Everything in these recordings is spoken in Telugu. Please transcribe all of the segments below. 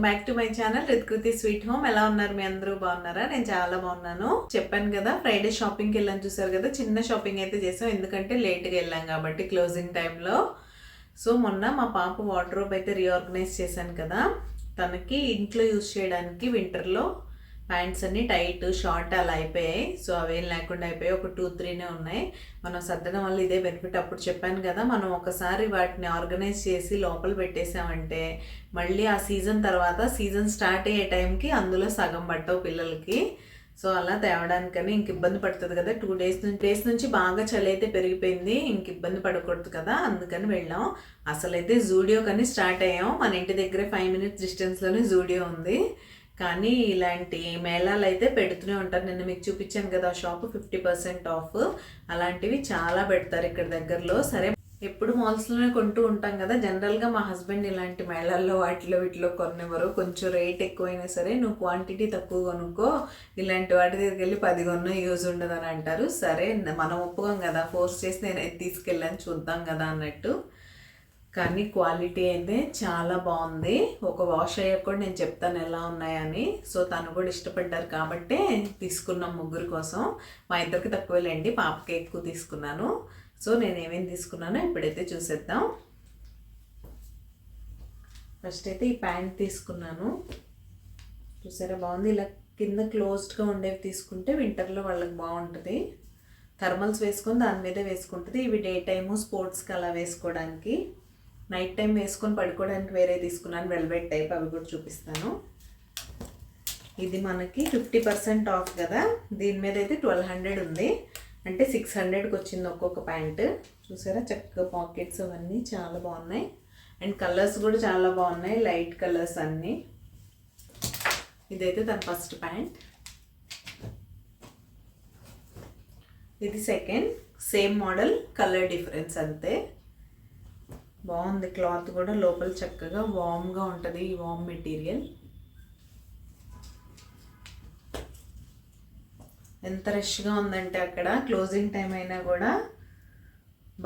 Welcome back to my channel Ritkriti sweet home. ఎలా ఉన్నారు మీ అందరూ? బాగున్నారా? నేను చాలా బాగున్నాను. చెప్పాను కదా ఫ్రైడే షాపింగ్కి వెళ్ళాను చూసారు కదా చిన్న షాపింగ్ అయితే చేసాం. ఎందుకంటే లేట్గా వెళ్ళాం కాబట్టి క్లోజింగ్ టైంలో. సో మొన్న మా పాప వార్డ్రోబ్ అయితే రీఆర్గనైజ్ చేశాను కదా తనకి ఇంట్లో యూస్ చేయడానికి వింటర్లో ప్యాంట్స్ అన్ని టైట్ షార్ట్ అలా అయిపోయాయి. సో అవేం లేకుండా అయిపోయాయి. ఒక టూ త్రీనే ఉన్నాయి. మనం సర్దడం వల్ల ఇదే బెనిఫిట్. అప్పుడు చెప్పాను కదా మనం ఒకసారి వాటిని ఆర్గనైజ్ చేసి లోపల పెట్టేసామంటే మళ్ళీ ఆ సీజన్ తర్వాత సీజన్ స్టార్ట్ అయ్యే టైంకి అందులో సగం పట్టవు పిల్లలకి. సో అలా తేవడానికని ఇంక ఇబ్బంది పడుతుంది కదా. టూ డేస్ నుంచి డేస్ నుంచి బాగా చలి అయితే పెరిగిపోయింది. ఇంక ఇబ్బంది పడకూడదు కదా. అందుకని వెళ్ళాం. అసలైతే జూడియో కానీ స్టార్ట్ అయ్యాం. మన ఇంటి దగ్గరే ఫైవ్ మినిట్స్ డిస్టెన్స్లోనే జూడియో ఉంది. కానీ ఇలాంటి మేళాలు అయితే పెడుతూనే ఉంటారు. నిన్న మీకు చూపించాను కదా ఆ షాప్ ఫిఫ్టీ పర్సెంట్ ఆఫ్. అలాంటివి చాలా పెడతారు ఇక్కడ దగ్గరలో. సరే ఎప్పుడు మాల్స్లోనే కొంటూ ఉంటాం కదా. జనరల్గా మా హస్బెండ్ ఇలాంటి మేళాల్లో వాటిలో వీటిలో కొన్నెవరు కొంచెం రేట్ ఎక్కువైనా సరే నువ్వు క్వాంటిటీ తక్కువ కొనుక్కో. ఇలాంటి వాటి దగ్గరికి వెళ్ళి పది కొన్నా యూజ్ ఉండదు అని అంటారు. సరే మనం ఒప్పుకోం కదా. ఫోర్స్ చేసి నేను తీసుకెళ్ళాను చూద్దాం కదా అన్నట్టు. కానీ క్వాలిటీ అయితే చాలా బాగుంది. ఒక వాష్ అయ్యాక కూడా నేను చెప్తాను ఎలా ఉన్నాయని. సో తను కూడా ఇష్టపడ్డారు కాబట్టి తీసుకున్నాం ముగ్గురు కోసం. మా ఇద్దరికి తక్కువలేండి పాపకి ఎక్కువ తీసుకున్నాను. సో నేను ఏమేమి తీసుకున్నానో ఇప్పుడైతే చూసేద్దాం. ఫస్ట్ అయితే ఈ ప్యాంట్ తీసుకున్నాను. చూసారా బాగుంది. ఇలా కింద క్లోజ్డ్గా ఉండేవి తీసుకుంటే వింటర్లో వాళ్ళకి బాగుంటుంది. థర్మల్స్ వేసుకొని దాని మీద వేసుకుంటుంది. ఇవి డే టైము స్పోర్ట్స్కి అలా వేసుకోవడానికి. నైట్ టైం వేసుకొని పడుకోవడానికి వేరే తీసుకున్నాను వెల్వెట్ టైప్ అవి కూడా చూపిస్తాను. ఇది మనకి ఫిఫ్టీ పర్సెంట్ ఆఫ్ కదా దీని మీద అయితే ట్వెల్వ్ హండ్రెడ్ ఉంది. అంటే సిక్స్ హండ్రెడ్కి వచ్చింది ఒక్కొక్క ప్యాంట్. చూసారా? చక్కగా పాకెట్స్ అవన్నీ చాలా బాగున్నాయి. అండ్ కలర్స్ కూడా చాలా బాగున్నాయి లైట్ కలర్స్ అన్నీ. ఇదైతే తన ఫస్ట్ ప్యాంట్. ఇది second. Same model colour difference అంతే. బాగుంది. క్లాత్ కూడా లోపల చక్కగా వామ్గా ఉంటుంది ఈ వామ్ మెటీరియల్ ఎంత రష్గా ఉందంటే అక్కడ క్లోజింగ్ టైం అయినా కూడా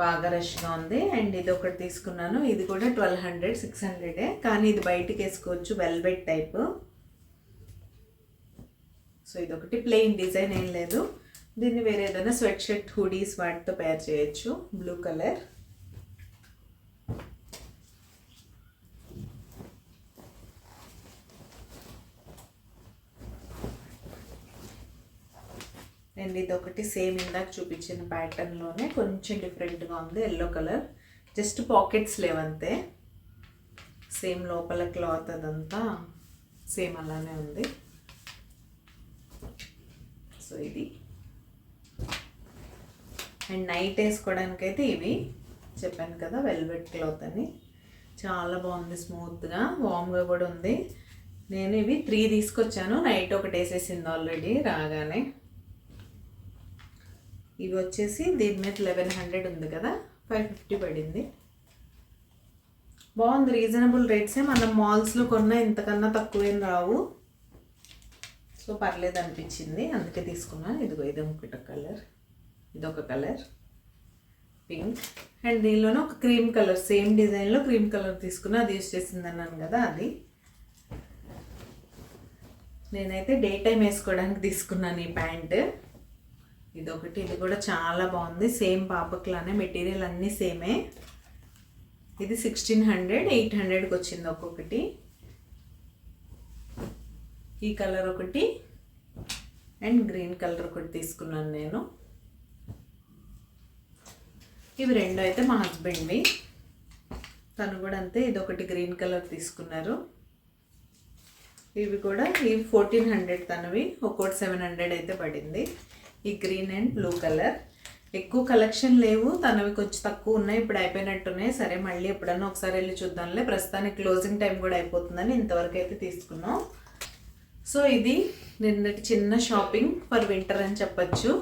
బాగా రష్గా ఉంది. అండ్ ఇది ఒకటి తీసుకున్నాను. ఇది కూడా ట్వెల్వ్ హండ్రెడ్ సిక్స్ హండ్రెడే కానీ ఇది బయటికి వేసుకోవచ్చు వెల్వెట్ టైప్ సో ఇది ఒకటి ప్లెయిన్ డిజైన్ ఏం లేదు. దీన్ని వేరే ఏదైనా స్వెట్ షర్ట్ హుడీస్ వాటితో పేర్ చేయొచ్చు. బ్లూ కలర్ నేను ఇది ఒకటి సేమ్ ఇందాక చూపించిన ప్యాటర్న్లోనే కొంచెం డిఫరెంట్గా ఉంది ఎల్లో కలర్. జస్ట్ పాకెట్స్ లేవంతే. సేమ్ లోపల క్లాత్ అదంతా సేమ్ అలానే ఉంది. సో ఇది. అండ్ నైట్ వేసుకోవడానికైతే ఇవి. చెప్పాను కదా వెల్వెట్ క్లాత్ అని. చాలా బాగుంది స్మూత్గా వామ్గా కూడా ఉంది. నేను ఇవి త్రీ తీసుకొచ్చాను నైట్ ఒకటి వేసేసింది ఆల్రెడీ రాగానే. ఇవి వచ్చేసి దీని మీద లెవెన్ హండ్రెడ్ ఉంది కదా? ఫైవ్ ఫిఫ్టీ పడింది. బాగుంది రీజనబుల్ రేట్సే మనం మాల్స్లో కొన్న ఇంతకన్నా తక్కువేం రావు. సో పర్లేదు అనిపించింది. అందుకే తీసుకున్నాను. ఇదిగో ఇది ఒకటి కలర్ ఇదొక కలర్ పింక్ అండ్ దీనిలోనే ఒక క్రీమ్ కలర్ సేమ్ డిజైన్లో క్రీమ్ కలర్ తీసుకున్నా. అది యూస్ చేసింది అన్నాను కదా అది. నేనైతే డే టైం వేసుకోవడానికి తీసుకున్నాను ఈ ప్యాంట్. ఇదొకటి ఇది కూడా చాలా బాగుంది. సేమ్ పాపకులానే మెటీరియల్ అన్నీ సేమే. ఇది సిక్స్టీన్ హండ్రెడ్ ఎయిట్ హండ్రెడ్కి వచ్చింది ఒక్కొక్కటి. ఈ కలర్ ఒకటి అండ్ గ్రీన్ కలర్ ఒకటి తీసుకున్నాను నేను. ఇవి రెండు అయితే మా హస్బెండ్వి. తను కూడా అంతే ఇది ఒకటి గ్రీన్ కలర్ తీసుకున్నారు. ఇవి కూడా ఇవి ఫోర్టీన్ హండ్రెడ్ తనవి ఒక్కోటి సెవెన్ హండ్రెడ్ అయితే పడింది. ఈ గ్రీన్ అండ్ బ్లూ కలర్. ఎక్కువ కలెక్షన్ లేవు తనవి కొంచెం తక్కువ ఉన్నాయి ఇప్పుడు అయిపోయినట్టున్నాయి. సరే మళ్ళీ ఎప్పుడన్నా ఒకసారి వెళ్ళి చూద్దాంలే. ప్రస్తుతానికి క్లోజింగ్ టైం కూడా అయిపోతుందని ఇంతవరకు అయితే తీసుకున్నాం. సో ఇది నిన్నటి చిన్న షాపింగ్ ఫర్ వింటర్ అని చెప్పచ్చు.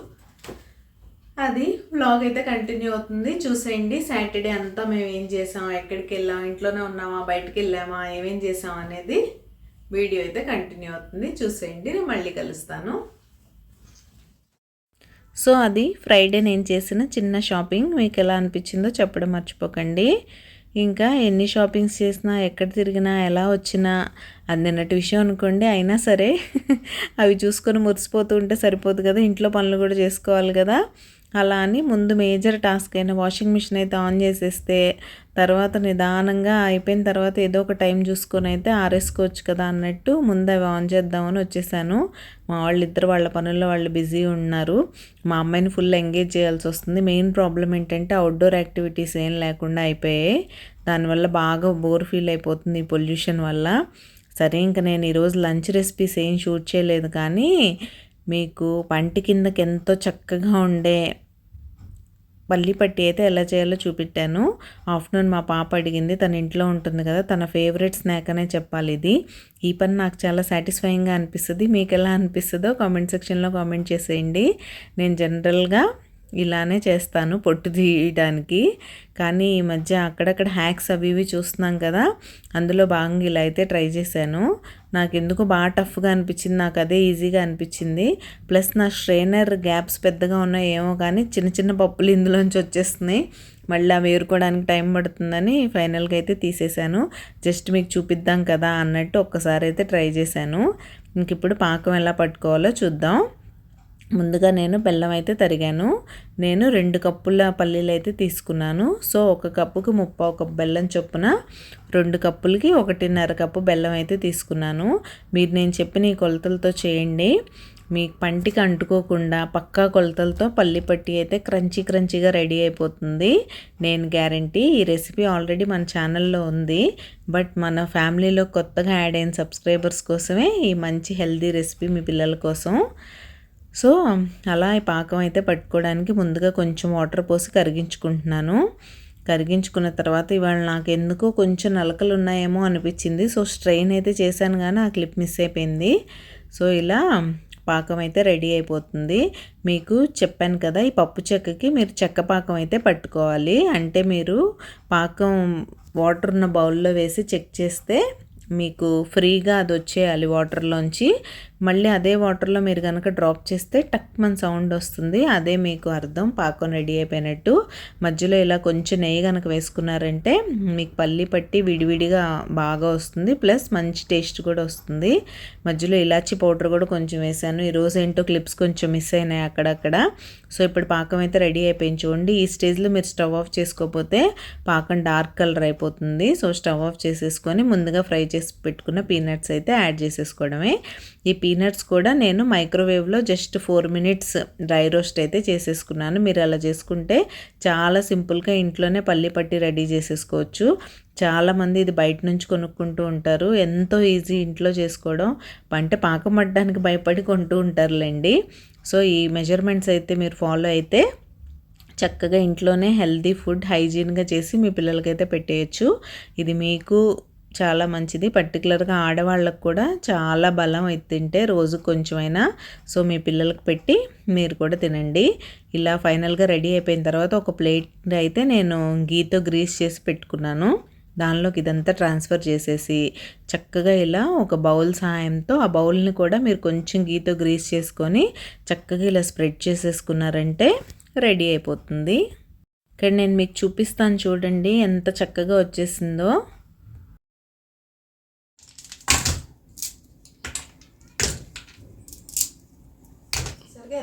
అది బ్లాగ్ అయితే కంటిన్యూ అవుతుంది. చూసేయండి. సాటర్డే అంతా మేము ఏం చేసాం? ఎక్కడికి వెళ్ళాం? ఇంట్లోనే ఉన్నామా? బయటకు వెళ్ళామా? ఏమేం చేసాం అనేది వీడియో అయితే కంటిన్యూ అవుతుంది. చూసేయండి. నేను మళ్ళీ కలుస్తాను. సో అది ఫ్రైడే నేను చేసిన చిన్న షాపింగ్. మీకు ఎలా అనిపించిందో చెప్పడం మర్చిపోకండి. ఇంకా ఎన్ని షాపింగ్స్ చేసినా ఎక్కడ తిరిగినా ఎలా వచ్చినా అది నిన్నటి విషయం అనుకోండి. అయినా సరే అవి చూసుకొని మురిసిపోతూ ఉంటే సరిపోదు కదా. ఇంట్లో పనులు కూడా చేసుకోవాలి కదా. అలా అని ముందు మేజర్ టాస్క్ అయిన వాషింగ్ మిషన్ అయితే ఆన్ చేసేస్తే తర్వాత నిదానంగా అయిపోయిన తర్వాత ఏదో ఒక టైం చూసుకొని అయితే ఆరేసుకోవచ్చు కదా అన్నట్టు ముందు అవి ఆన్ చేద్దామని వచ్చేసాను. మా వాళ్ళు ఇద్దరు వాళ్ళ పనుల్లో వాళ్ళు బిజీ ఉన్నారు. మా అమ్మాయిని ఫుల్ ఎంగేజ్ చేయాల్సి వస్తుంది. మెయిన్ ప్రాబ్లం ఏంటంటే అవుట్డోర్ యాక్టివిటీస్ ఏం లేకుండా అయిపోయాయి. దానివల్ల బాగా బోర్ ఫీల్ అయిపోతుంది ఈ పొల్యూషన్ వల్ల. సరే ఇంకా నేను ఈరోజు లంచ్ రెసిపీస్ ఏం షూట్ చేయలేదు కానీ మీకు పంటి కిందకి ఎంతో చక్కగా ఉండే పల్లి పట్టి అయితే ఎలా చేయాలో చూపెట్టాను. ఆఫ్టర్నూన్ మా పాప అడిగింది తన ఇంట్లో ఉంటుంది కదా తన ఫేవరెట్ స్నాక్ అనే చెప్పాలి ఇది. ఈ పని నాకు చాలా సాటిస్ఫైయింగ్గా అనిపిస్తుంది. మీకు ఎలా అనిపిస్తుందో కామెంట్ సెక్షన్లో కామెంట్ చేసేయండి. నేను జనరల్గా ఇలానే చేస్తాను పొట్టు తీయడానికి. కానీ ఈ మధ్య అక్కడక్కడ హ్యాక్స్ అవి ఇవి చూస్తున్నాం కదా అందులో భాగంగా ఇలా అయితే ట్రై చేశాను. నాకు ఎందుకు బాగా టఫ్గా అనిపించింది నాకు అదే ఈజీగా అనిపించింది. ప్లస్ నా స్ట్రైనర్ గ్యాప్స్ పెద్దగా ఉన్నాయేమో కానీ చిన్న చిన్న పప్పులు ఇందులోంచి వచ్చేస్తున్నాయి. మళ్ళీ అవి ఏరుకోవడానికి టైం పడుతుందని ఫైనల్గా అయితే తీసేశాను. జస్ట్ మీకు చూపిద్దాం కదా అన్నట్టు ఒక్కసారి అయితే ట్రై చేశాను. ఇంక ఇప్పుడు పాకం ఎలా పట్టుకోవాలో చూద్దాం. ముందుగా నేను బెల్లం అయితే తరిగాను. నేను రెండు కప్పుల పల్లీలు అయితే తీసుకున్నాను. సో ఒక కప్పుకి ముప్పై ఒక బెల్లం చొప్పున రెండు కప్పులకి ఒకటిన్నర కప్పు బెల్లం అయితే తీసుకున్నాను. మీరు నేను చెప్పిన ఈ కొలతలతో చేయండి. మీ పంటికి అంటుకోకుండా పక్కా కొలతలతో పల్లి పట్టి అయితే క్రంచీ క్రంచీగా రెడీ అయిపోతుంది. నేను గ్యారంటీ ఈ రెసిపీ ఆల్రెడీ మన ఛానల్లో ఉంది. బట్ మన ఫ్యామిలీలో కొత్తగా యాడ్ అయిన సబ్స్క్రైబర్స్ కోసమే ఈ మంచి హెల్దీ రెసిపీ మీ పిల్లల కోసం. సో అలా ఈ పాకం అయితే పట్టుకోవడానికి ముందుగా కొంచెం వాటర్ పోసి కరిగించుకుంటున్నాను. కరిగించుకున్న తర్వాత ఇవాళ నాకు ఎందుకో కొంచెం నలకలు ఉన్నాయేమో అనిపించింది. సో స్ట్రెయిన్ అయితే చేశాను కానీ ఆ క్లిప్ మిస్ అయిపోయింది. సో ఇలా పాకం అయితే రెడీ అయిపోతుంది. మీకు చెప్పాను కదా ఈ పప్పు చెక్కకి మీరు చెక్క పాకం అయితే పట్టుకోవాలి. అంటే మీరు పాకం వాటర్ ఉన్న బౌల్లో వేసి చెక్ చేస్తే మీకు ఫ్రీగా అది వచ్చేయాలి వాటర్లోంచి. మళ్ళీ అదే వాటర్లో మీరు కనుక డ్రాప్ చేస్తే టక్ మన సౌండ్ వస్తుంది. అదే మీకు అర్థం. పాకం రెడీ అయిపోయినట్టు. మధ్యలో ఇలా కొంచెం నెయ్యి కనుక వేసుకున్నారంటే మీకు పల్లి పట్టి విడివిడిగా బాగా వస్తుంది. ప్లస్ మంచి టేస్ట్ కూడా వస్తుంది. మధ్యలో ఇలాచి పౌడర్ కూడా కొంచెం వేసాను. ఈరోజు ఏంటో క్లిప్స్ కొంచెం మిస్ అయినాయి అక్కడక్కడ. సో ఇప్పుడు పాకం అయితే రెడీ అయిపోయింది చూడండి. ఈ స్టేజ్లో మీరు స్టవ్ ఆఫ్ చేసుకోకపోతే పాకం డార్క్ కలర్ అయిపోతుంది. సో స్టవ్ ఆఫ్ చేసేసుకొని ముందుగా ఫ్రై చేసి పెట్టుకున్న పీనట్స్ అయితే యాడ్ చేసేసుకోవడమే. ఈ పీ పీనట్స్ కూడా నేను మైక్రోవేవ్లో just four minutes dry roast అయితే చేసేసుకున్నాను. మీరు అలా చేసుకుంటే చాలా సింపుల్గా ఇంట్లోనే పల్లి పట్టి రెడీ చేసేసుకోవచ్చు. చాలామంది ఇది బయట నుంచి కొనుక్కుంటూ ఉంటారు. ఎంతో ఈజీ ఇంట్లో చేసుకోవడం. పంట పాకం పడడానికి భయపడి కొంటూ ఉంటారులేండి. సో ఈ మెజర్మెంట్స్ అయితే మీరు ఫాలో అయితే చక్కగా ఇంట్లోనే హెల్తీ ఫుడ్ హైజీన్గా చేసి మీ పిల్లలకైతే పెట్టేయచ్చు. ఇది మీకు చాలా మంచిది. పర్టికులర్గా ఆడవాళ్ళకు కూడా చాలా బలం అయితే తింటే రోజు కొంచెమైనా. సో మీ పిల్లలకు పెట్టి మీరు కూడా తినండి. ఇలా ఫైనల్గా రెడీ అయిపోయిన తర్వాత ఒక ప్లేట్ అయితే నేను గీతో గ్రీస్ చేసి పెట్టుకున్నాను. దానిలోకి ఇదంతా ట్రాన్స్ఫర్ చేసేసి చక్కగా ఇలా ఒక బౌల్ సహాయంతో ఆ బౌల్ని కూడా మీరు కొంచెం గీతో గ్రీస్ చేసుకొని చక్కగా ఇలా స్ప్రెడ్ చేసేసుకున్నారంటే రెడీ అయిపోతుంది. ఇక్కడ నేను మీకు చూపిస్తాను చూడండి ఎంత చక్కగా వచ్చేసిందో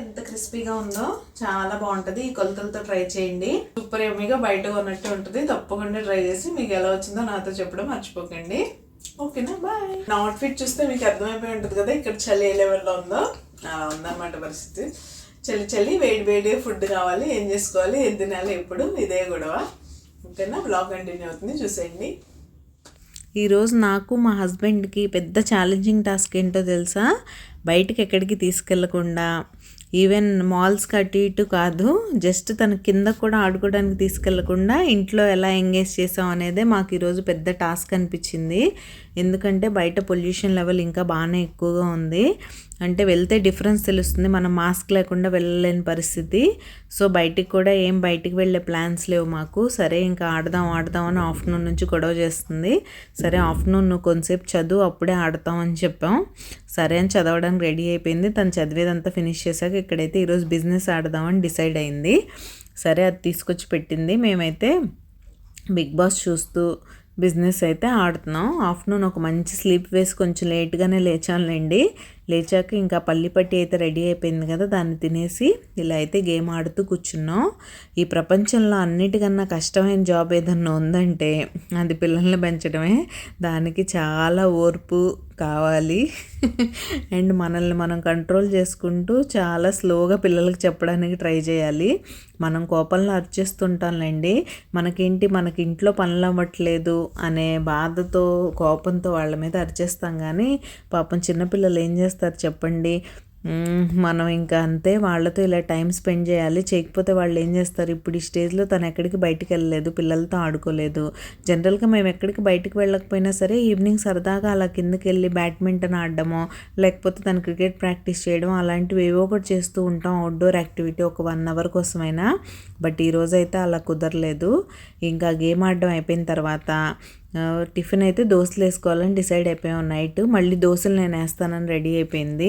ఎంత క్రిస్పీగా ఉందో చాలా బాగుంటుంది. ఈ కొలతలతో ట్రై చేయండి. సూపర్ ఎమ్మీగా బయట ఉన్నట్టు ఉంటుంది. తప్పకుండా ట్రై చేసి మీకు ఎలా వచ్చిందో నాతో చెప్పడం మర్చిపోకండి. ఓకేనా? బాయ్. నా అవుట్ఫిట్ చూస్తే మీకు అర్థమైపోయి ఉంటుంది కదా ఇక్కడ చలి ఏ లెవెల్లో ఉందో. అలా ఉందన్నమాట పరిస్థితి. చలి చలి వేడి వేడి ఫుడ్ కావాలి ఏం చేసుకోవాలి ఏం తినాలి ఎప్పుడు ఇదే గొడవ. ఓకేనా? బ్లాగ్ కంటిన్యూ అవుతుంది. చూసేయండి. ఈరోజు నాకు మా హస్బెండ్కి పెద్ద ఛాలెంజింగ్ టాస్క్ ఏంటో తెలుసా? బయటకి ఎక్కడికి తీసుకెళ్ళకుండా ఈవెన్ మాల్స్కి అటు ఇటు కాదు జస్ట్ తన కింద కూడా ఆడుకోవడానికి తీసుకెళ్ళకుండా ఇంట్లో ఎలా ఎంగేజ్ చేసాం అనేదే మాకు ఈరోజు పెద్ద టాస్క్ అనిపించింది. ఎందుకంటే బయట పొల్యూషన్ లెవెల్ ఇంకా బాగానే ఎక్కువగా ఉంది. అంటే వెళ్తే డిఫరెన్స్ తెలుస్తుంది. మనం మాస్క్ లేకుండా వెళ్ళలేని పరిస్థితి. సో బయటికి కూడా ఏం బయటికి వెళ్ళే ప్లాన్స్ లేవు మాకు. సరే ఇంకా ఆడదాం ఆడదాం అని ఆఫ్టర్నూన్ నుంచి గొడవ చేస్తుంది. సరే ఆఫ్టర్నూన్ నువ్వు కొంతసేపు చదువు అప్పుడే ఆడతాం అని చెప్పాం. సరే అని చదవడానికి రెడీ అయిపోయింది. తను చదివేదంతా ఫినిష్ చేశాక ఇక్కడైతే ఈరోజు బిజినెస్ ఆడదామని డిసైడ్ అయింది. సరే అది తీసుకొచ్చి పెట్టింది. మేమైతే బిగ్ బాస్ చూస్తూ బిజినెస్ అయితే ఆడుతున్నాం. ఆఫ్టర్నూన్ ఒక మంచి స్లీప్ వేసి కొంచెం లేట్గానే లేచానులేండి. లేచాక ఇంకా పల్లిపట్టి అయితే రెడీ అయిపోయింది కదా దాన్ని తినేసి ఇలా అయితే గేమ్ ఆడుతూ కూర్చున్నాం. ఈ ప్రపంచంలో అన్నిటికన్నా కష్టమైన జాబ్ ఏదన్నా ఉందంటే అది పిల్లల్ని పెంచడమే. దానికి చాలా ఓర్పు కావాలి. అండ్ మనల్ని మనం కంట్రోల్ చేసుకుంటూ చాలా స్లోగా పిల్లలకి చెప్పడానికి ట్రై చేయాలి. మనం కోపంలో అరిచేస్తుంటాంలేండి. మనకేంటి? మనకి ఇంట్లో పనులు అవ్వట్లేదు అనే బాధతో కోపంతో వాళ్ళ మీద అరిచేస్తాం కానీ పాపం చిన్నపిల్లలు ఏం చేస్తారు చెప్పండి? మనం ఇంకా అంతే. వాళ్ళతో ఇలా టైం స్పెండ్ చేయాలి. చేయకపోతే వాళ్ళు ఏం చేస్తారు? ఇప్పుడు ఈ స్టేజ్లో తను ఎక్కడికి బయటికి వెళ్ళలేదు. పిల్లలతో ఆడుకోలేదు. జనరల్గా మేము ఎక్కడికి బయటికి వెళ్ళకపోయినా సరే ఈవినింగ్ సరదాగా అలా కిందకి వెళ్ళి బ్యాడ్మింటన్ ఆడడమో లేకపోతే తను క్రికెట్ ప్రాక్టీస్ చేయడం అలాంటివి ఏవో ఒకటి చేస్తూ ఉంటాం. అవుట్డోర్ యాక్టివిటీ ఒక వన్ అవర్ కోసమైనా. బట్ ఈరోజు అయితే అలా కుదరలేదు. ఇంకా గేమ్ ఆడడం అయిపోయిన తర్వాత టిఫిన్ అయితే దోశలు వేసుకోవాలని డిసైడ్ అయిపోయాం నైట్. మళ్ళీ దోశలు నేను వేస్తానని రెడీ అయిపోయింది.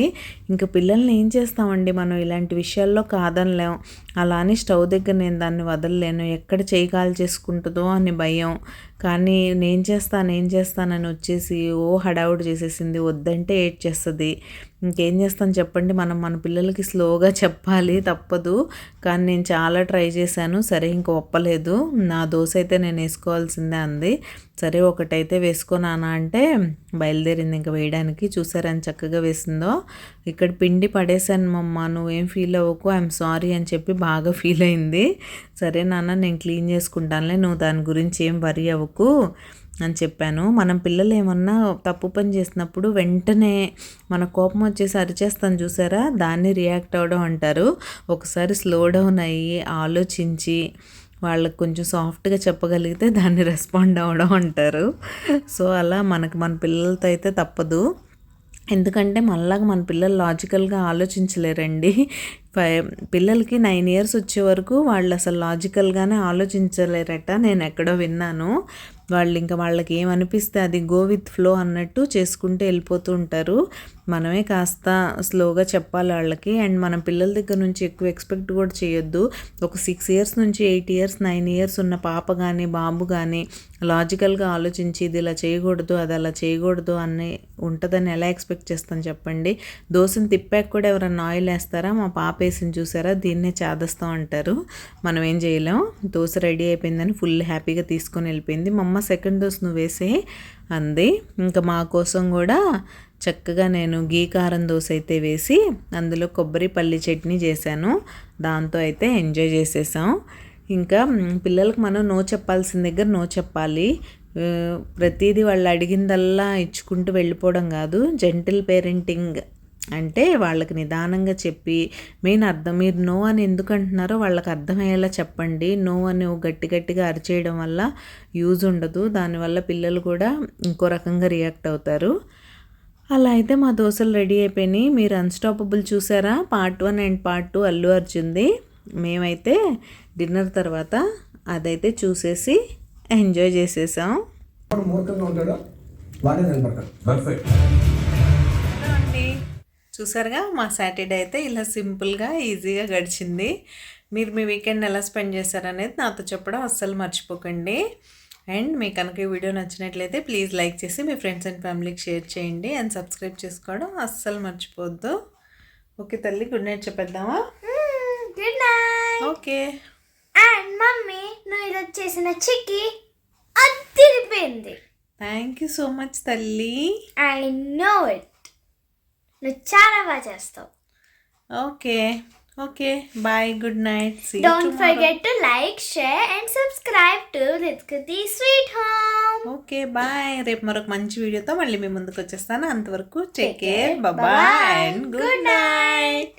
ఇంకా పిల్లల్ని ఏం చేస్తామండి మనం? ఇలాంటి విషయాల్లో కాదనలేం. అలా అని స్టవ్ దగ్గర నేను దాన్ని వదలలేను. ఎక్కడ చేయి కాల్ చేసుకుంటుందో అని భయం. కానీ నేను చేస్తాను ఏం చేస్తానని వచ్చేసి ఓ హడావుడు చేసేసింది. వద్దంటే ఏడ్ చేస్తుంది ఇంకేం చేస్తాను చెప్పండి మనం మన పిల్లలకి స్లోగా చెప్పాలి తప్పదు. కానీ నేను చాలా ట్రై చేశాను సరే ఇంక ఒప్పలేదు. నా దోశ అయితే నేను వేసుకోవాల్సిందే అంది. సరే ఒకటైతే వేసుకున్నానా అంటే బయలుదేరింది ఇంకా వేయడానికి. చూసారని చక్కగా వేసిందో. ఇక్కడ పిండి పడేశాను మమ్మ నువ్వేం ఫీల్ అవ్వకు ఐఎమ్ సారీ అని చెప్పి బాగా ఫీల్ అయింది. సరే నాన్న నేను క్లీన్ చేసుకుంటానులే నువ్వు దాని గురించి ఏం వరి అవ్వకు. అని చెప్పాను. మనం పిల్లలు ఏమన్నా తప్పు పని చేసినప్పుడు వెంటనే మన కోపం వచ్చేసి అరిచేస్తాను చూసారా? దాన్ని రియాక్ట్ అవ్వడం అంటారు. ఒకసారి స్లో డౌన్ అయ్యి ఆలోచించి వాళ్ళకి కొంచెం సాఫ్ట్గా చెప్పగలిగితే దాన్ని రెస్పాండ్ అవ్వడం అంటారు. సో అలా మనకు మన పిల్లలతో అయితే తప్పదు. ఎందుకంటే మళ్ళాగా మన పిల్లలు లాజికల్గా ఆలోచించలేరండి. ఫైవ్ పిల్లలకి నైన్ ఇయర్స్ వచ్చే వరకు వాళ్ళు అసలు లాజికల్గానే ఆలోచించలేరట. నేను ఎక్కడో విన్నాను. వాళ్ళు ఇంకా వాళ్ళకి ఏమనిపిస్తే అది గో విత్ ఫ్లో అన్నట్టు చేసుకుంటూ వెళ్ళిపోతూ ఉంటారు. మనమే కాస్త స్లోగా చెప్పాలి వాళ్ళకి. అండ్ మన పిల్లల దగ్గర నుంచి ఎక్కువ ఎక్స్పెక్ట్ కూడా చేయొద్దు. ఒక సిక్స్ ఇయర్స్ నుంచి ఎయిట్ ఇయర్స్ నైన్ ఇయర్స్ ఉన్న పాప కానీ బాబు కానీ లాజికల్గా ఆలోచించి ఇది ఇలా చేయకూడదు అది అలా చేయకూడదు అని ఉంటుందని ఎలా ఎక్స్పెక్ట్ చేస్తాను చెప్పండి. దోశని తిప్పాక కూడా ఎవరన్నా ఆయిల్ వేస్తారా? మా పాప వేసింది చూసారా? దీన్నే చేదస్తాం అంటారు. మనం ఏం చేయలేం. దోశ రెడీ అయిపోయిందని ఫుల్ హ్యాపీగా తీసుకొని వెళ్ళిపోయింది. మా అమ్మ సెకండ్ దోశ నువ్వు వేసే అంది. ఇంకా మా కోసం కూడా చక్కగా నేను గీ కారం దోశ అయితే వేసి అందులో కొబ్బరి పల్లి చట్నీ చేశాను. దాంతో అయితే ఎంజాయ్ చేసేసాం. ఇంకా పిల్లలకు మనం నో చెప్పాల్సిన దగ్గర నో చెప్పాలి. ప్రతిదీ వాళ్ళు అడిగిందల్లా ఇచ్చుకుంటూ వెళ్ళిపోవడం కాదు. జెంటిల్ పేరెంటింగ్ అంటే వాళ్ళకి నిదానంగా చెప్పి మెయిన్ అర్థం మీరు నో అని ఎందుకు అంటున్నారో వాళ్ళకి అర్థమయ్యేలా చెప్పండి. నో అని గట్టి గట్టిగా అరిచేయడం వల్ల యూజ్ ఉండదు. దానివల్ల పిల్లలు కూడా ఇంకో రకంగా రియాక్ట్ అవుతారు. అలా అయితే మా దోశలు రెడీ అయిపోయినాయి. మీరు అన్స్టాపబుల్ చూసారా? Part one and part two Allu అర్జున్ది. మేమైతే డిన్నర్ తర్వాత అదైతే చూసేసి ఎంజాయ్ చేసేసాం. అండి. చూసారుగా మా సాటర్డే అయితే ఇలా సింపుల్గా ఈజీగా గడిచింది. మీరు మీ వీకెండ్ ఎలా స్పెండ్ చేశారనేది నాతో చెప్పడం అస్సలు మర్చిపోకండి. అండ్ మీకు కనుక ఈ వీడియో నచ్చినట్లయితే ప్లీజ్ లైక్ చేసి మీ ఫ్రెండ్స్ అండ్ ఫ్యామిలీకి షేర్ చేయండి అండ్ సబ్స్క్రైబ్ చేసుకోవడం అస్సలు మర్చిపోవద్దు ఓకే తల్లి good night చెప్పేద్దామా? Good night okay. And mummy నువ్వు ఈరోజు చేసిన చిక్కీ అదిరిపోయింది. థ్యాంక్ యూ సో మచ్ తల్లి. ఐ నో ఇట్ నువ్వు చాలా బాగా చేస్తావు. Okay. Okay bye good night see don't forget to like share and subscribe to Ritkriti sweet home okay bye రేపు మరొక మంచి వీడియోతో మళ్ళీ మీ ముందుకు వచ్చేస్తాను. అంతవరకు take. Care bye. And good night.